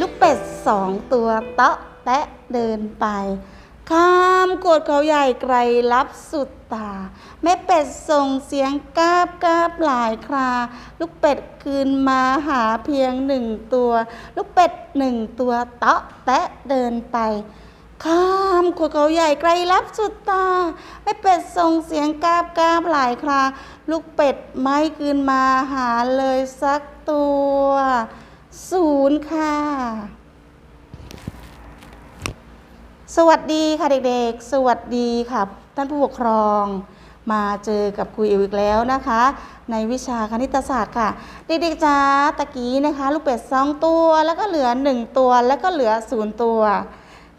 ลูกเป็ดสองตัวเตาะแตะเดินไป ข้ามโกดเขาใหญ่ไกลลับสุดตา แม่เป็ดส่งเสียงกาบกาบหลายครา ลูกเป็ดคืนมาหาเพียงหนึ่งตัว ลูกเป็ดหนึ่งตัวเตาะแตะเดินไปข้ามโขดเขาใหญ่ไกลลับสุดตาแม่เป็ดส่งเสียงกาบกาบหลายครา ลูกเป็ดไม่คืนมาหาเลยสักตัว ศูนย์ค่ะ สวัสดีค่ะเด็กๆ สวัสดีค่ะ ท่านผู้ปกครอง มาเจอกับครูอิวอีกแล้วนะคะ ในวิชาคณิตศาสตร์ค่ะ เด็กๆจ้าตะกี้นะคะ ลูกเป็ดสองตัว แล้วก็เหลือหนึ่งตัว แล้วก็เหลือศูนย์ตัว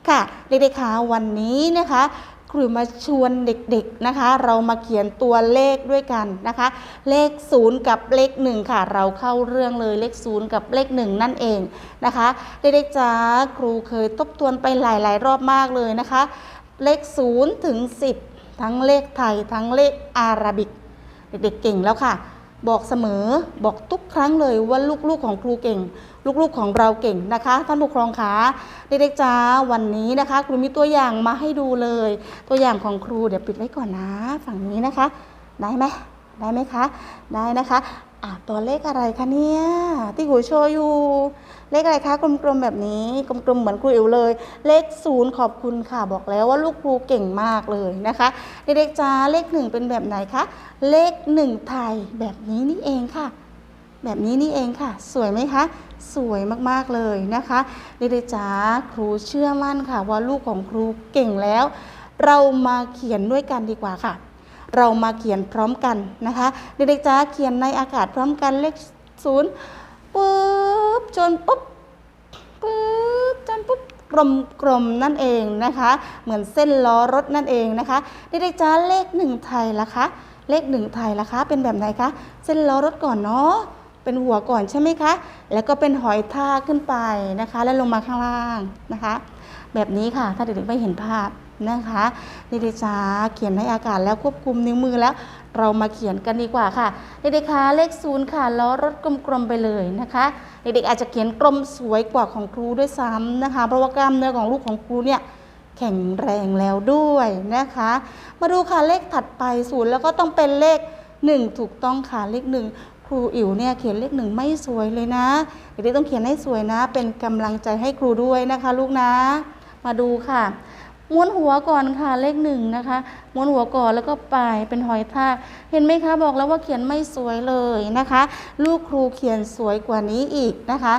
ค่ะ เด็กๆคะวันนี้นะคะ ครูมาชวนเด็กๆนะคะ เรามาเขียนตัวเลขด้วยกันนะคะ เลขศูนย์กับเลขหนึ่งค่ะ เราเข้าเรื่องเลยเลขศูนย์กับเลขหนึ่งนั่นเองนะคะเด็กๆจ้าครูเคยทบทวนไปหลายๆ รอบมากเลยนะคะ เลขศูนย์ถึงสิบทั้งเลขไทยทั้งเลขอาราบิก เด็กๆเก่งแล้วค่ะ บอกเสมอบอกทุกครั้งเลยว่าลูกๆของครูเก่ง ลูกๆของเราเก่งนะคะ ท่านผู้ครองคะเด็กๆจ้าวันนี้นะคะ ครูมีตัวอย่างมาให้ดูเลย ตัวอย่างของครูเดี๋ยวปิดไว้ก่อนนะ ฝั่งนี้นะคะ ได้ไหม ได้ไหมคะ ได้นะคะอะตัวเลขอะไรคะเนี่ยที่ครูโชว์อยู่ เลขอะไรคะกลมๆแบบนี้กลมๆเหมือนครูอิ๋วเลย เลขศูนย์ขอบคุณค่ะบอกแล้วว่าลูกครูเก่งมากเลยนะคะเด็กๆจ้าเลขหนึ่งเป็นแบบไหนคะเลขหนึ่งไทยแบบนี้นี่เองค่ะ แบบนี้นี่เองค่ะ สวยไหมคะสวยมากๆเลยนะคะเด็กๆจ๋าครูเชื่อมั่นค่ะ ว่าลูกของครูเก่งแล้ว เรามาเขียนด้วยกันดีกว่าค่ะ เรามาเขียนพร้อมกันนะคะ เด็กๆจ๋าเขียนในอากาศพร้อมกันเลขศูนย์ปุ๊บจนปุ๊บปุ๊บจนปุ๊บกลมๆนั่นเองนะคะ เหมือนเส้นล้อรถนั่นเองนะคะ เด็กๆจ๋าเลขหนึ่งไทยละคะเลขหนึ่งไทยละคะเป็นแบบไหนคะเส้นล้อรถก่อนเนาะเป็นหัวก่อนใช่ไหมคะ แล้วก็เป็นหอยทากขึ้นไปนะคะ แล้วลงมาข้างล่างนะคะ แบบนี้ค่ะถ้าเด็กๆไม่เห็นภาพ นะคะเด็กๆจ๋าเขียนในอากาศแล้วควบคุมนิ้วมือแล้ว เรามาเขียนกันดีกว่าค่ะเด็กๆคะเลขศูนย์ค่ะล้อรถกลมๆไปเลยนะคะเด็กๆอาจจะเขียนกลมสวยกว่าของครูด้วยซ้ำนะคะ เพราะว่ากล้ามเนื้อของลูกของครูเนี่ยแข็งแรงแล้วด้วยนะคะ มาดูค่ะเลขถัดไปศูนย์แล้วก็ต้องเป็นเลขหนึ่งถูกต้องค่ะเลขหนึ่งครูอิ๋วเนี่ยเขียนเลขหนึ่งไม่สวยเลยนะเด็กๆต้องเขียนให้สวยนะ เป็นกำลังใจให้ครูด้วยนะคะ ลูกนะ มาดูค่ะ ม้วนหัวก่อนค่ะเลขหนึ่งนะคะ ม้วนหัวก่อนแล้วก็ปลายเป็นหอยทากเห็นไหมคะบอกแล้วว่าเขียนไม่สวยเลยนะคะ ลูกครูเขียนสวยกว่านี้อีกนะคะ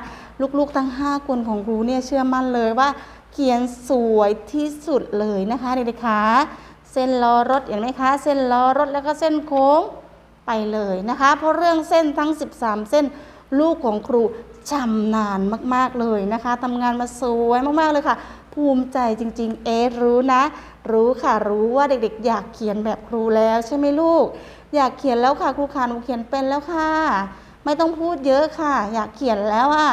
ลูกๆทั้ง 5 คนของครูเนี่ยเชื่อมั่นเลยว่า เขียนสวยที่สุดเลยนะคะเด็กๆคะเส้นล้อรถเห็นไหมคะ เส้นล้อรถแล้วก็เส้นโค้งไปเลยนะคะ เพราะเรื่องเส้นทั้ง 13 เส้นลูกของครู ชำนาญมากๆเลยนะคะทำงานมาสวยมากๆเลยค่ะ ภูมิใจจริง ๆ เอะรู้นะ รู้ค่ะรู้ว่าเด็กๆ อยากเขียนแบบครูแล้วใช่ไหมลูก อยากเขียนแล้วค่ะครูขาหนูเขียนเป็นแล้วค่ะ ไม่ต้องพูดเยอะค่ะ อยากเขียนแล้วอะ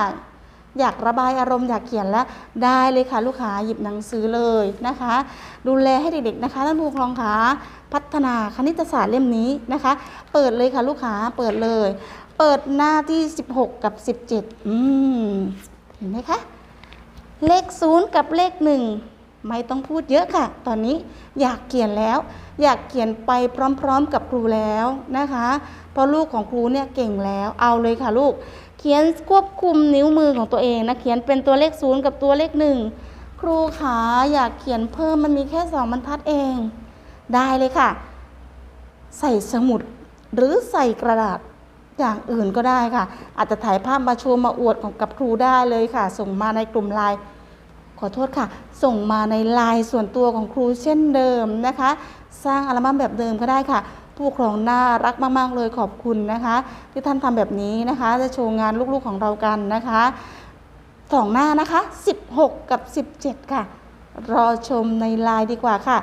อยากระบายอารมณ์อยากเขียนแล้วได้เลยค่ะลูกค้าหยิบหนังสือเลยนะคะ ดูแลให้เด็กๆนะคะท่านผู้ปกครองคะพัฒนาคณิตศาสตร์เล่มนี้นะคะ เปิดเลยค่ะลูกค้าเปิดเลย เปิดหน้าที่ 16 กับ 17 อืมเห็นไหมคะเลขศูนย์กับเลขหนึ่งไม่ต้องพูดเยอะค่ะ ตอนนี้อยากเขียนแล้ว อยากเขียนไปพร้อมๆกับครูแล้วนะคะ เพราะลูกของครูเนี่ยเก่งแล้วเอาเลยค่ะลูก ขียนควบคุมนิ้วมือของตัวเองนะเขียนเป็นตัวเลขศูนย์กับตัวเลขหนึ่งครูขาอยากเขียนเพิ่มมันมีแค่สองบรรทัดเอง ได้เลยค่ะ ใส่สมุดหรือใส่กระดาษอย่างอื่นก็ได้ค่ะ อาจจะถ่ายภาพมาโชว์มาอวดของกับครูได้เลยค่ะ ส่งมาในกลุ่มไลน์ขอโทษค่ะ ส่งมาในไลน์ส่วนตัวของครูเช่นเดิมนะคะ สร้างอัลบั้มแบบเดิมก็ได้ค่ะ ผู้ปกครองน่ารักมากๆเลยขอบคุณนะคะ ที่ท่านทำแบบนี้นะคะ จะโชว์งานลูกๆของเรากันนะคะสองหน้านะคะ 16 กับ 17 ค่ะ รอชมในไลน์ดีกว่าค่ะ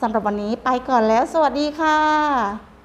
สำหรับวันนี้ไปก่อนแล้ว สวัสดีค่ะ